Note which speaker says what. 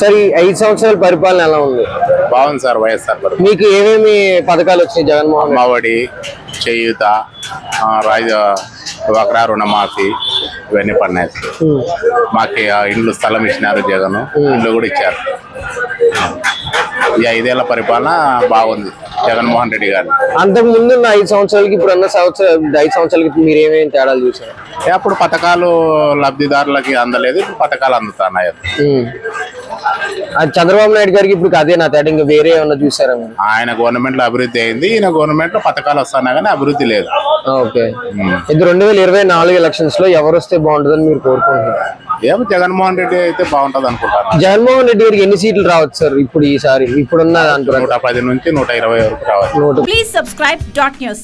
Speaker 1: Sir ఈ ఐదు సంవత్సరాల పరిపాలన ఎలా ఉంది?
Speaker 2: బాగుంది సార్ వైఎస్ఆర్ పరిపాలన.
Speaker 1: మీకు ఏమేమి పథకాలు వచ్చినాయి జగన్మోహన్
Speaker 2: అమ్మఒడి చేయూత రాజ డ్వాక్రా రుణమాఫీ ఇవన్నీ పడినాయి. మాకు ఆ ఇండ్లు స్థలం ఇచ్చినారు జగన్. ఇల్లు కూడా ఇచ్చారు. ఈ ఐదేళ్ళ పరిపాలన బాగుంది జగన్మోహన్ రెడ్డి గారు.
Speaker 1: అంతకు ముందు ఐదు సంవత్సరాలకి ఇప్పుడు ఉన్న సంవత్సరం ఐదు సంవత్సరాలకి మీరు ఏమేమి తేడాలు చూసారు
Speaker 2: అప్పుడు పథకాలు లబ్ధిదారులకి అందలేదు ఇప్పుడు పథకాలు అందుతున్నాయి.
Speaker 1: చంద్రబాబు నాయుడు గారికి ఇప్పుడు అదే నా తేడా ఇంకా వేరే ఏమన్నా చూసారా మీరు?
Speaker 2: ఆయన గవర్నమెంట్లో అభివృద్ధి అయింది ఈయన గవర్నమెంట్లో పథకాలు వస్తున్నా కానీ అభివృద్ధి లేదు.
Speaker 1: ఓకే. ఇది రెండు వేల ఇరవై నాలుగు ఎలక్షన్స్లో ఎవరు వస్తే బాగుంటుందని మీరు కోరుకుంటున్నారు?
Speaker 2: ఏమో జగన్మోహన్ రెడ్డి అయితే బాగుంటది అనుకుంటాను
Speaker 1: జగన్మోహన్ రెడ్డి గారికి ఎన్ని సీట్లు రావచ్చు సార్ ఇప్పుడు ఈసారి? ఇప్పుడున్న దాంట్లో?
Speaker 2: నూట పది నుంచి నూట ఇరవై వరకు రావాలి
Speaker 1: నూట
Speaker 3: Please subscribe dot news.